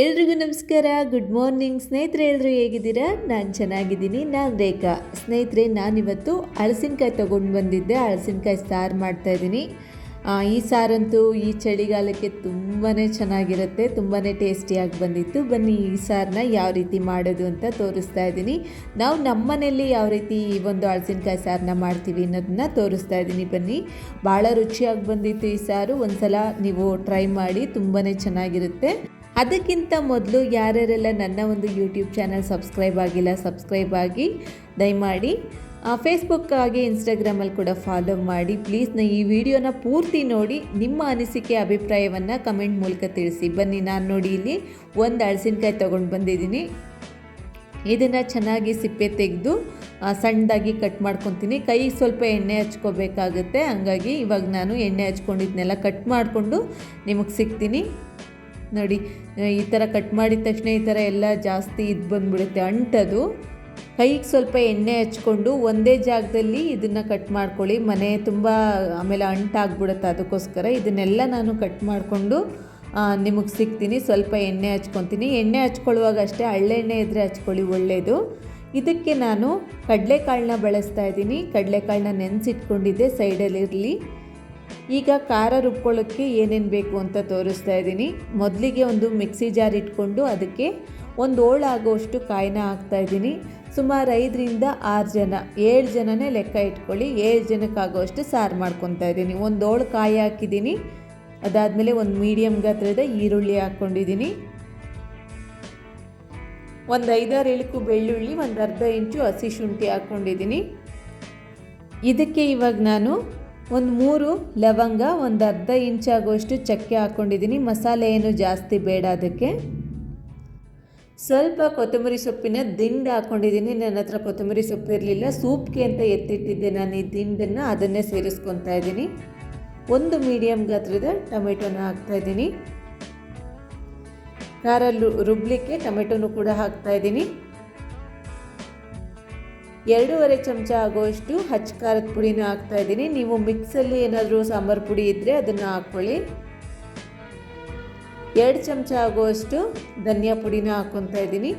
ಎಲ್ರಿಗೂ ನಮಸ್ಕಾರ. Good morning ಸ್ನೇಹಿತರೆ ಎಲ್ಲರೂ ಹೇಗಿದ್ದೀರಾ? ನಾನು ಚೆನ್ನಾಗಿದ್ದೀನಿ. ನಾನು ರೇಖಾ. ಸ್ನೇಹಿತರೆ, ನಾನಿವತ್ತು ಹಳಸಿನಕಾಯಿ ತೊಗೊಂಡು ಬಂದಿದ್ದೆ. ಹಳಸಿನಕಾಯಿ ಸಾರು ಮಾಡ್ತಾಯಿದ್ದೀನಿ ಈ ಸಾರಂತೂ ಈ ಚಳಿಗಾಲಕ್ಕೆ ತುಂಬಾ ಚೆನ್ನಾಗಿರುತ್ತೆ. ತುಂಬಾ ಟೇಸ್ಟಿಯಾಗಿ ಬಂದಿತ್ತು. ಬನ್ನಿ, ಈ ಸಾರನ್ನ ಯಾವ ರೀತಿ ಮಾಡೋದು ಅಂತ ತೋರಿಸ್ತಾ ಇದ್ದೀನಿ. ನಾವು ನಮ್ಮ ಮನೆಯಲ್ಲಿ ಯಾವ ರೀತಿ ಈ ಒಂದು ಹಳಸಿನಕಾಯಿ ಸಾರನ್ನ ಮಾಡ್ತೀವಿ ಅನ್ನೋದನ್ನ ತೋರಿಸ್ತಾ ಇದ್ದೀನಿ. ಬನ್ನಿ, ಭಾಳ ರುಚಿಯಾಗಿ ಬಂದಿತ್ತು ಈ ಸಾರು. ಒಂದ್ಸಲ ನೀವು ಟ್ರೈ ಮಾಡಿ ತುಂಬಾ ಚೆನ್ನಾಗಿರುತ್ತೆ. ಅದಕ್ಕಿಂತ ಮೊದಲು ಯಾರ್ಯಾರೆಲ್ಲ ನನ್ನ ಒಂದು ಯೂಟ್ಯೂಬ್ ಚಾನಲ್ ಸಬ್ಸ್ಕ್ರೈಬ್ ಆಗಿಲ್ಲ ಸಬ್ಸ್ಕ್ರೈಬ್ ಆಗಿ ದಯಮಾಡಿ ಫೇಸ್ಬುಕ್ ಆಗಿ ಇನ್ಸ್ಟಾಗ್ರಾಮಲ್ಲಿ ಕೂಡ ಫಾಲೋ ಮಾಡಿ. ಪ್ಲೀಸ್ನ ಈ ವಿಡಿಯೋನ ಪೂರ್ತಿ ನೋಡಿ, ನಿಮ್ಮ ಅನಿಸಿಕೆ, ಅಭಿಪ್ರಾಯವನ್ನು ಕಮೆಂಟ್ ಮೂಲಕ ತಿಳಿಸಿ. ಬನ್ನಿ, ನಾನು ನೋಡಿ ಇಲ್ಲಿ ಒಂದು ಹಳಸಿನಕಾಯಿ ತೊಗೊಂಡು ಬಂದಿದ್ದೀನಿ. ಇದನ್ನು ಚೆನ್ನಾಗಿ ಸಿಪ್ಪೆ ತೆಗೆದು ಸಣ್ಣದಾಗಿ ಕಟ್ ಮಾಡ್ಕೊತೀನಿ. ಕೈಗೆ ಸ್ವಲ್ಪ ಎಣ್ಣೆ ಹಚ್ಕೋಬೇಕಾಗುತ್ತೆ. ಹಂಗಾಗಿ ಇವಾಗ ನಾನು ಎಣ್ಣೆ ಹಚ್ಕೊಂಡಿದ್ನೆಲ್ಲ ಕಟ್ ಮಾಡಿಕೊಂಡು ನಿಮಗೆ ಸಿಗ್ತೀನಿ. ನೋಡಿ. ಈ ಥರ ಕಟ್ ಮಾಡಿದ ತಕ್ಷಣ ಈ ಥರ ಎಲ್ಲ ಜಾಸ್ತಿ ಇದು ಬಂದ್ಬಿಡುತ್ತೆ. ಅಂಟದು ಕೈಗೆ ಸ್ವಲ್ಪ ಎಣ್ಣೆ ಹಚ್ಕೊಂಡು ಒಂದೇ ಜಾಗದಲ್ಲಿ ಇದನ್ನು ಕಟ್ ಮಾಡ್ಕೊಳ್ಳಿ. ಮನೆ ತುಂಬ ಆಮೇಲೆ ಅಂಟಾಗ್ಬಿಡುತ್ತೆ ಅದಕ್ಕೋಸ್ಕರ. ಇದನ್ನೆಲ್ಲ ನಾನು ಕಟ್ ಮಾಡಿಕೊಂಡು ನಿಮಗೆ ಸಿಗ್ತೀನಿ. ಸ್ವಲ್ಪ ಎಣ್ಣೆ ಹಚ್ಕೊತೀನಿ. ಎಣ್ಣೆ ಹಚ್ಕೊಳ್ಳುವಾಗ ಅಷ್ಟೇ ಹಳ್ಳೆಣ್ಣೆ ಇದ್ದರೆ ಹಚ್ಕೊಳ್ಳಿ ಒಳ್ಳೆಯದು ಇದಕ್ಕೆ ನಾನು ಕಡಲೆಕಾಳನ್ನ ಬಳಸ್ತಾ ಇದ್ದೀನಿ. ಕಡಲೆಕಾಳನ್ನ ನೆನೆಸಿಟ್ಕೊಂಡಿದ್ದೆ ಸೈಡಲ್ಲಿರಲಿ ಈಗ ಖಾರ ರುಬ್ಕೊಳ್ಳೋಕ್ಕೆ ಏನೇನು ಬೇಕು ಅಂತ ತೋರಿಸ್ತಾ ಇದ್ದೀನಿ. ಮೊದಲಿಗೆ ಒಂದು ಮಿಕ್ಸಿ ಜಾರ್ ಇಟ್ಕೊಂಡು ಅದಕ್ಕೆ ಒಂದು ಓಳು ಆಗೋಷ್ಟು ಕಾಯಿನ ಹಾಕ್ತಾಯಿದ್ದೀನಿ ಸುಮಾರು ಐದರಿಂದ ಆರು ಜನ, ಏಳು ಜನನೇ ಲೆಕ್ಕ ಇಟ್ಕೊಳ್ಳಿ, ಏಳು ಜನಕ್ಕಾಗೋಷ್ಟು ಸಾರು ಮಾಡ್ಕೊತಾ ಇದ್ದೀನಿ. ಒಂದು ಓಳು ಕಾಯಿ ಹಾಕಿದ್ದೀನಿ. ಅದಾದಮೇಲೆ ಒಂದು ಮೀಡಿಯಮ್ ಗಾತ್ರದ ಈರುಳ್ಳಿ ಹಾಕ್ಕೊಂಡಿದ್ದೀನಿ ಒಂದು ಐದಾರು ಇಳುಕು ಬೆಳ್ಳುಳ್ಳಿ, ಒಂದು ಅರ್ಧ ಇಂಚು ಹಸಿ ಶುಂಠಿ ಹಾಕ್ಕೊಂಡಿದ್ದೀನಿ ಇದಕ್ಕೆ ಇವಾಗ ನಾನು ಒಂದು ಮೂರು ಲವಂಗ, ಒಂದು ಅರ್ಧ ಇಂಚಾಗುವಷ್ಟು ಚಕ್ಕೆ ಹಾಕ್ಕೊಂಡಿದ್ದೀನಿ ಮಸಾಲೆ ಏನು ಜಾಸ್ತಿ ಬೇಡ ಅದಕ್ಕೆ. ಸ್ವಲ್ಪ ಕೊತ್ತಂಬರಿ ಸೊಪ್ಪಿನ ದಿಂಡು ಹಾಕ್ಕೊಂಡಿದ್ದೀನಿ ನನ್ನ ಹತ್ರ ಕೊತ್ತಂಬರಿ ಸೊಪ್ಪು ಇರಲಿಲ್ಲ. ಸೂಪ್ಗೆ ಅಂತ ಎತ್ತಿಟ್ಟಿದ್ದೆ ನಾನು ಈ ದಿಂಡನ್ನು. ಅದನ್ನೇ ಸೇರಿಸ್ಕೊತಾ ಇದ್ದೀನಿ. ಒಂದು ಮೀಡಿಯಮ್ ಗಾತ್ರದ ಟೊಮೆಟೊನ ಹಾಕ್ತಾಯಿದ್ದೀನಿ ಖಾರ ರುಬ್ಲಿಕ್ಕೆ ಟೊಮೆಟೊನು ಕೂಡ ಹಾಕ್ತಾಯಿದ್ದೀನಿ ಎರಡೂವರೆ ಚಮಚ ಆಗೋಷ್ಟು ಹಚ್ಚ ಖಾರದ ಪುಡಿನ ಹಾಕ್ತಾ ಇದ್ದೀನಿ. ನೀವು ಮಿಕ್ಸಲ್ಲಿ ಏನಾದರೂ ಸಾಂಬಾರು ಪುಡಿ ಇದ್ದರೆ ಅದನ್ನು ಹಾಕ್ಕೊಳ್ಳಿ. ಎರಡು ಚಮಚ ಆಗುವಷ್ಟು ಧನಿಯಾ ಪುಡಿನ ಹಾಕ್ಕೊತಾ ಇದ್ದೀನಿ.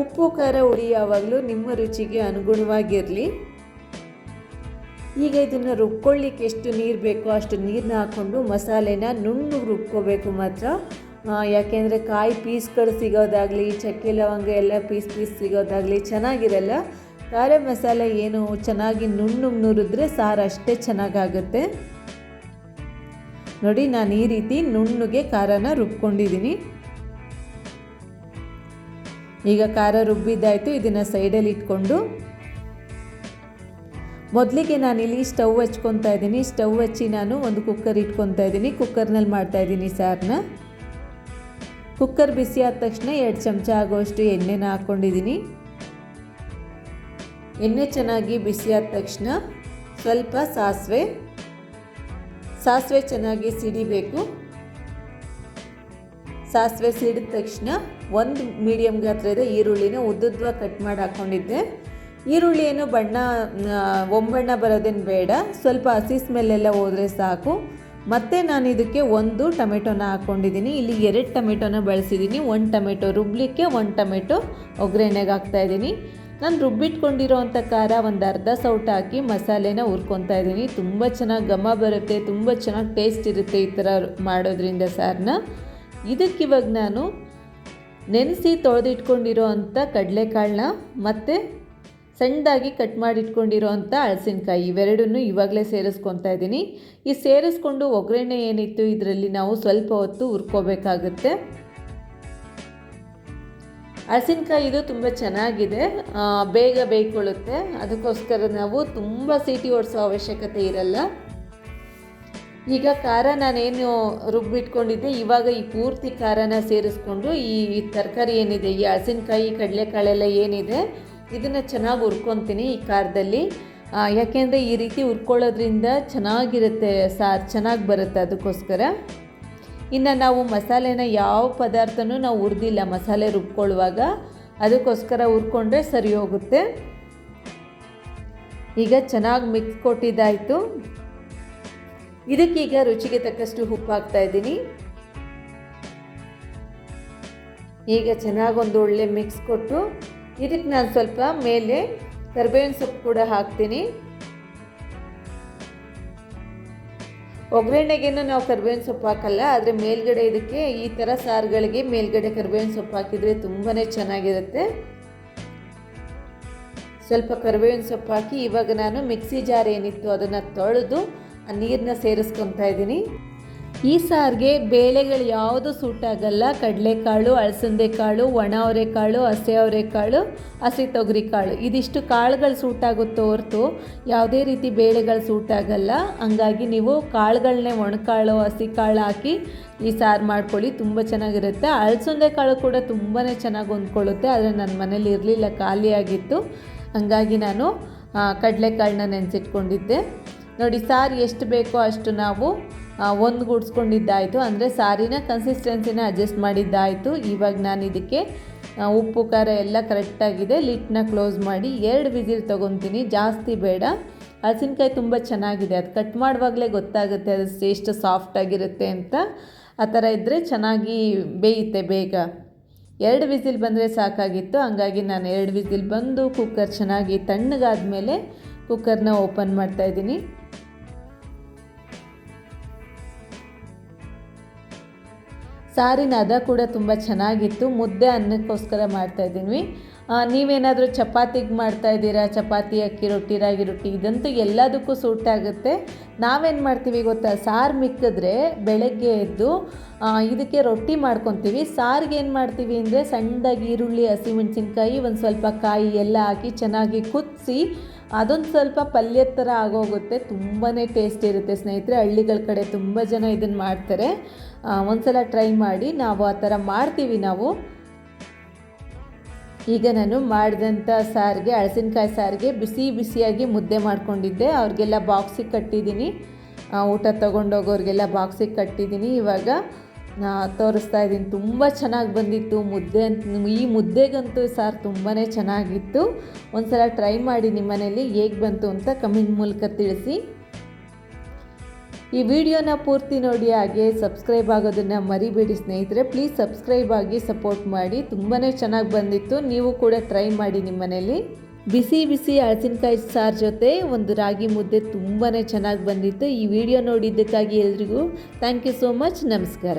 ಉಪ್ಪು, ಖಾರ ಹುಡಿ ಯಾವಾಗಲೂ ನಿಮ್ಮ ರುಚಿಗೆ ಅನುಗುಣವಾಗಿರಲಿ. ಈಗ ಇದನ್ನು ರುಬ್ಕೊಳ್ಳಿಕ್ಕೆ ಎಷ್ಟು ನೀರು ಬೇಕೋ ಅಷ್ಟು ನೀರನ್ನ ಹಾಕ್ಕೊಂಡು ಮಸಾಲೆನ ನುಣ್ಣಗೆ ರುಬ್ಕೋಬೇಕು ಮಾತ್ರ. ಯಾಕೆಂದರೆ ಕಾಯಿ ಪೀಸ್ಗಳು ಸಿಗೋದಾಗಲಿ ಚಕ್ಕೆ ಲವಂಗ ಎಲ್ಲ ಪೀಸ್ ಪೀಸ್ ಸಿಗೋದಾಗಲಿ ಚೆನ್ನಾಗಿರಲ್ಲ ಖಾರ ಮಸಾಲೆ ಏನು ಚೆನ್ನಾಗಿ ನುಣ್ಣಗೆ ನುರಿದ್ರೆ ಸಾರು ಅಷ್ಟೇ ಚೆನ್ನಾಗಾಗುತ್ತೆ. ನೋಡಿ, ನಾನು ಈ ರೀತಿ ನುಣ್ಣುಗೆ ಖಾರನ ರುಬ್ಕೊಂಡಿದ್ದೀನಿ ಈಗ ಖಾರ ರುಬ್ಬಿದ್ದಾಯಿತು, ಇದನ್ನು ಸೈಡಲ್ಲಿ ಇಟ್ಕೊಂಡು. ಮೊದಲಿಗೆ ನಾನಿಲ್ಲಿ ಸ್ಟವ್ ಹಚ್ಕೊತಾ ಇದ್ದೀನಿ. ಸ್ಟವ್ ಹಚ್ಚಿ ನಾನು ಒಂದು ಕುಕ್ಕರ್ ಇಟ್ಕೊತಾ ಇದ್ದೀನಿ. ಕುಕ್ಕರ್ನಲ್ಲಿ ಮಾಡ್ತಾಯಿದ್ದೀನಿ ಸಾರನ್ನ ಕುಕ್ಕರ್ ಬಿಸಿ ಆದ ತಕ್ಷಣ ಎರಡು ಚಮಚ ಆಗೋಷ್ಟು ಎಣ್ಣೆನ ಹಾಕ್ಕೊಂಡಿದ್ದೀನಿ ಎಣ್ಣೆ ಚೆನ್ನಾಗಿ ಬಿಸಿ ಆದ ತಕ್ಷಣ ಸ್ವಲ್ಪ ಸಾಸಿವೆ. ಸಾಸಿವೆ ಚೆನ್ನಾಗಿ ಸಿಡಿಬೇಕು. ಸಾಸಿವೆ ಸಿಡಿದ ತಕ್ಷಣ ಒಂದು ಮೀಡಿಯಮ್ ಗಾತ್ರದ ಈರುಳ್ಳಿನ ಉದ್ದುದ್ವಾಗಿ ಕಟ್ ಮಾಡಿ ಹಾಕ್ಕೊಂಡಿದ್ದೆ ಈರುಳ್ಳಿ ಏನು ಬಣ್ಣ ಒಂಬಣ್ಣ ಬರೋದೇನು ಬೇಡ. ಸ್ವಲ್ಪ ಹಸಿ ಸ್ಮೆಲ್ಲೆಲ್ಲ ಹೋದರೆ ಸಾಕು. ಮತ್ತು ನಾನು ಇದಕ್ಕೆ ಒಂದು ಟೊಮೆಟೊನ ಹಾಕ್ಕೊಂಡಿದ್ದೀನಿ ಇಲ್ಲಿ ಎರಡು ಟೊಮೆಟೊನ ಬಳಸಿದ್ದೀನಿ. ಒಂದು ಟೊಮೆಟೊ ರುಬ್ಲಿಕ್ಕೆ, ಒಂದು ಟೊಮೆಟೊ ಒಗ್ಗರಣೆಗೆ ಹಾಕ್ತಾಯಿದ್ದೀನಿ ನಾನು ರುಬ್ಬಿಟ್ಕೊಂಡಿರೋ ಅಂಥ ಖಾರ ಒಂದು ಅರ್ಧ ಸೌಟ್ ಹಾಕಿ ಮಸಾಲೆನ ಹುರ್ಕೊತಾ ಇದ್ದೀನಿ. ತುಂಬ ಚೆನ್ನಾಗಿ ಘಮ ಬರುತ್ತೆ, ತುಂಬ ಚೆನ್ನಾಗಿ ಟೇಸ್ಟ್ ಇರುತ್ತೆ ಈ ಥರ ಮಾಡೋದ್ರಿಂದ ಸಾರನ್ನ ಇದಕ್ಕಿವಾಗ ನಾನು ನೆನೆಸಿ ತೊಳೆದಿಟ್ಕೊಂಡಿರೋ ಅಂಥ ಕಡಲೆಕಾಳನ್ನ ಮತ್ತು ಸಣ್ಣದಾಗಿ ಕಟ್ ಮಾಡಿಟ್ಕೊಂಡಿರೋವಂಥ ಹಳಸಿನಕಾಯಿ ಇವೆರಡನ್ನೂ ಇವಾಗಲೇ ಸೇರಿಸ್ಕೊತಾ ಇದ್ದೀನಿ. ಈ ಸೇರಿಸ್ಕೊಂಡು ಒಗ್ಗರಣೆ ಏನಿತ್ತು ಇದರಲ್ಲಿ ನಾವು ಸ್ವಲ್ಪ ಹೊತ್ತು ಹುರ್ಕೋಬೇಕಾಗುತ್ತೆ. ಹಳಸಿನಕಾಯಿ ಇದು ತುಂಬ ಚೆನ್ನಾಗಿದೆ. ಬೇಗ ಬೇಯ್ಕೊಳ್ಳುತ್ತೆ. ಅದಕ್ಕೋಸ್ಕರ ನಾವು ತುಂಬ ಸೀಟಿ ಓಡಿಸೋ ಅವಶ್ಯಕತೆ ಇರಲ್ಲ. ಈಗ ಖಾರ ನಾನೇನು ರುಬ್ಬಿಟ್ಕೊಂಡಿದ್ದೆ, ಇವಾಗ ಈ ಪೂರ್ತಿ ಖಾರನ ಸೇರಿಸ್ಕೊಂಡು ಈ ತರಕಾರಿ ಏನಿದೆ, ಈ ಹಳಸಿನಕಾಯಿ ಕಡಲೆಕಾಳೆಲ್ಲ ಏನಿದೆ ಇದನ್ನು ಚೆನ್ನಾಗಿ ಹುರ್ಕೊತೀನಿ ಈ ಖಾರದಲ್ಲಿ ಯಾಕೆಂದರೆ ಈ ರೀತಿ ಹುರ್ಕೊಳ್ಳೋದ್ರಿಂದ ಚೆನ್ನಾಗಿರುತ್ತೆ ಸಾರು, ಚೆನ್ನಾಗಿ ಬರುತ್ತೆ ಅದಕ್ಕೋಸ್ಕರ. ಇನ್ನು ನಾವು ಮಸಾಲೆನ ಯಾವ ಪದಾರ್ಥನೂ ನಾವು ಹುರಿದಿಲ್ಲ ಮಸಾಲೆ ರುಬ್ಕೊಳ್ಳುವಾಗ. ಅದಕ್ಕೋಸ್ಕರ ಹುರ್ಕೊಂಡ್ರೆ ಸರಿ ಹೋಗುತ್ತೆ. ಈಗ ಚೆನ್ನಾಗಿ ಮಿಕ್ಸ್ ಕೊಟ್ಟಿದ್ದಾಯಿತು. ಇದಕ್ಕೀಗ ರುಚಿಗೆ ತಕ್ಕಷ್ಟು ಉಪ್ಪು ಹಾಕ್ತಾ ಇದ್ದೀನಿ. ಈಗ ಚೆನ್ನಾಗೊಂದು ಒಳ್ಳೆ ಮಿಕ್ಸ್ ಕೊಟ್ಟು ಇದಕ್ಕೆ ನಾನು ಸ್ವಲ್ಪ ಮೇಲೆ ಕರ್ಬೇವಿನ ಸೊಪ್ಪು ಕೂಡ ಹಾಕ್ತೀನಿ. ಒಗ್ಗರಣೆಗೇನು ನಾವು ಕರ್ಬೇವಿನ ಸೊಪ್ಪು ಹಾಕಲ್ಲ, ಆದರೆ ಮೇಲ್ಗಡೆ ಇದಕ್ಕೆ ಈ ಥರ ಸಾರುಗಳಿಗೆ ಮೇಲ್ಗಡೆ ಕರ್ಬೇವಿನ ಸೊಪ್ಪು ಹಾಕಿದರೆ ತುಂಬಾ ಚೆನ್ನಾಗಿರುತ್ತೆ. ಸ್ವಲ್ಪ ಕರ್ಬೇವಿನ ಸೊಪ್ಪು ಹಾಕಿ ಇವಾಗ ನಾನು ಮಿಕ್ಸಿ ಜಾರ್ ಏನಿತ್ತು ಅದನ್ನು ತೊಳೆದು ಆ ನೀರನ್ನ ಸೇರಿಸ್ಕೊತಾ ಇದ್ದೀನಿ. ಈ ಸಾರಿಗೆ ಬೇಳೆಗಳು ಯಾವುದು ಸೂಟ್ ಆಗಲ್ಲ. ಕಡಲೆಕಾಳು ಅಳಸಂದೆ ಕಾಳು ಒಣ ಅವರೆಕಾಳು ಹಸೆ ಅವರೆಕಾಳು ಹಸಿ ತೊಗರಿ ಕಾಳು ಇದಿಷ್ಟು ಕಾಳುಗಳು ಸೂಟ್ ಆಗುತ್ತೋ ಹೊರತು ಯಾವುದೇ ರೀತಿ ಬೇಳೆಗಳು ಸೂಟ್ ಆಗಲ್ಲ. ಹಂಗಾಗಿ ನೀವು ಕಾಳುಗಳನ್ನೇ ಒಣಕಾಳು ಹಸಿ ಕಾಳು ಹಾಕಿ ಈ ಸಾರು ಮಾಡ್ಕೊಳ್ಳಿ. ತುಂಬ ಚೆನ್ನಾಗಿರುತ್ತೆ. ಅಳಸಂದೆ ಕಾಳು ಕೂಡ ತುಂಬಾ ಚೆನ್ನಾಗಿ ಹೊಂದ್ಕೊಳ್ಳುತ್ತೆ. ಆದರೆ ನನ್ನ ಮನೇಲಿ ಇರಲಿಲ್ಲ, ಖಾಲಿಯಾಗಿತ್ತು. ಹಂಗಾಗಿ ನಾನು ಕಡಲೆಕಾಳನ್ನ ನೆನೆಸಿಟ್ಕೊಂಡಿದ್ದೆ. ನೋಡಿ, ಸಾರು ಎಷ್ಟು ಬೇಕೋ ಅಷ್ಟು ನಾವು ಒಂದು ಗುಡ್ಸ್ಕೊಂಡಿದ್ದಾಯಿತು. ಅಂದರೆ ಸಾರಿನ ಕನ್ಸಿಸ್ಟೆನ್ಸಿನ ಅಡ್ಜಸ್ಟ್ ಮಾಡಿದ್ದಾಯಿತು. ಇವಾಗ ನಾನು ಇದಕ್ಕೆ ಉಪ್ಪು, ಖಾರ ಎಲ್ಲ ಕರೆಕ್ಟಾಗಿದೆ ಲಿಟ್ನ ಕ್ಲೋಸ್ ಮಾಡಿ ಎರಡು ವಿಸಿಲ್ ತೊಗೊತೀನಿ. ಜಾಸ್ತಿ ಬೇಡ. ಹಸಿನಕಾಯಿ ತುಂಬ ಚೆನ್ನಾಗಿದೆ. ಅದು ಕಟ್ ಮಾಡುವಾಗಲೇ ಗೊತ್ತಾಗುತ್ತೆ ಅದು ಎಷ್ಟು ಸಾಫ್ಟಾಗಿರುತ್ತೆ ಅಂತ. ಆ ಥರ ಇದ್ದರೆ ಚೆನ್ನಾಗಿ ಬೇಯುತ್ತೆ ಬೇಗ. ಎರಡು ವಿಸಿಲ್ ಬಂದರೆ ಸಾಕಾಗಿತ್ತು. ಹಂಗಾಗಿ ನಾನು ಎರಡು ವಿಸಿಲ್ ಬಂದು ಕುಕ್ಕರ್ ಚೆನ್ನಾಗಿ ತಣ್ಣಗಾದ ಮೇಲೆ ಕುಕ್ಕರ್ನ ಓಪನ್ ಮಾಡ್ತಾಯಿದ್ದೀನಿ ಸಾರಿನ ಅದ ಕೂಡ ತುಂಬ ಚೆನ್ನಾಗಿತ್ತು. ಮುದ್ದೆ ಅನ್ನಕ್ಕೋಸ್ಕರ ಮಾಡ್ತಾಯಿದ್ದೀವಿ ನೀವೇನಾದರೂ ಚಪಾತಿಗೆ ಮಾಡ್ತಾ ಇದ್ದೀರಾ? ಚಪಾತಿ, ಅಕ್ಕಿ ರೊಟ್ಟಿ, ರಾಗಿ ರೊಟ್ಟಿ, ಇದಂತೂ ಎಲ್ಲದಕ್ಕೂ ಸೂಟ್ ಆಗುತ್ತೆ. ನಾವೇನು ಮಾಡ್ತೀವಿ ಗೊತ್ತಾ? ಸಾರು ಮಿಕ್ಕಿದ್ರೆ ಬೆಳಗ್ಗೆ ಎದ್ದು ಇದಕ್ಕೆ ರೊಟ್ಟಿ ಮಾಡ್ಕೊತೀವಿ. ಸಾರಿಗೆ ಏನು ಮಾಡ್ತೀವಿ ಅಂದರೆ ಸಣ್ಣದಾಗಿ ಈರುಳ್ಳಿ ಹಸಿಮೆಣ್ಸಿನ್ಕಾಯಿ ಒಂದು ಸ್ವಲ್ಪ ಕಾಯಿ ಎಲ್ಲ ಹಾಕಿ ಚೆನ್ನಾಗಿ ಕುದಿಸಿ, ಅದೊಂದು ಸ್ವಲ್ಪ ಪಲ್ಯದ ಥರ ಆಗೋಗುತ್ತೆ. ತುಂಬಾ ಟೇಸ್ಟ್ ಇರುತ್ತೆ ಸ್ನೇಹಿತರೆ. ಹಳ್ಳಿಗಳ ಕಡೆ ತುಂಬ ಜನ ಇದನ್ನು ಮಾಡ್ತಾರೆ. ಒಂದ್ಸಲ ಟ್ರೈ ಮಾಡಿ ನಾವು ಆ ಥರ ಮಾಡ್ತೀವಿ ನಾವು. ಈಗ ನಾನು ಮಾಡಿದಂಥ ಸಾರಿಗೆ, ಹಳಸಿನಕಾಯಿ ಸಾರಿಗೆ ಬಿಸಿ ಬಿಸಿಯಾಗಿ ಮುದ್ದೆ ಮಾಡ್ಕೊಂಡಿದ್ದೆ. ಅವ್ರಿಗೆಲ್ಲ ಬಾಕ್ಸಿಗೆ ಕಟ್ಟಿದ್ದೀನಿ. ಊಟ ತೊಗೊಂಡೋಗೋರಿಗೆಲ್ಲ ಬಾಕ್ಸಿಗೆ ಕಟ್ಟಿದ್ದೀನಿ. ಇವಾಗ ತೋರಿಸ್ತಾ ಇದ್ದೀನಿ. ತುಂಬ ಚೆನ್ನಾಗಿ ಬಂದಿತ್ತು ಮುದ್ದೆ ಅಂತ. ಈ ಮುದ್ದೆಗಂತೂ ಸಾರು ತುಂಬಾ ಚೆನ್ನಾಗಿತ್ತು. ಒಂದ್ಸಲ ಟ್ರೈ ಮಾಡಿ ನಿಮ್ಮ ಮನೇಲಿ ಹೇಗೆ ಬಂತು ಅಂತ ಕಮೆಂಟ್ ಮೂಲಕ ತಿಳಿಸಿ. ಈ ವಿಡಿಯೋನ ಪೂರ್ತಿ ನೋಡಿ ಹಾಗೆ ಸಬ್ಸ್ಕ್ರೈಬ್ ಆಗೋದನ್ನು ಮರಿಬೇಡಿ ಸ್ನೇಹಿತರೆ. ಪ್ಲೀಸ್ ಸಬ್ಸ್ಕ್ರೈಬ್ ಆಗಿ ಸಪೋರ್ಟ್ ಮಾಡಿ. ತುಂಬಾ ಚೆನ್ನಾಗಿ ಬಂದಿತ್ತು. ನೀವು ಕೂಡ ಟ್ರೈ ಮಾಡಿ ನಿಮ್ಮ ಮನೇಲಿ. ಬಿಸಿ ಬಿಸಿ ಹಳಸಿನಕಾಯಿ ಸಾರು ಜೊತೆ ಒಂದು ರಾಗಿ ಮುದ್ದೆ ತುಂಬಾ ಚೆನ್ನಾಗಿ ಬಂದಿತ್ತು. ಈ ವಿಡಿಯೋ ನೋಡಿದ್ದಕ್ಕಾಗಿ ಎಲ್ರಿಗೂ ಥ್ಯಾಂಕ್ ಯು ಸೋ ಮಚ್ ನಮಸ್ಕಾರ.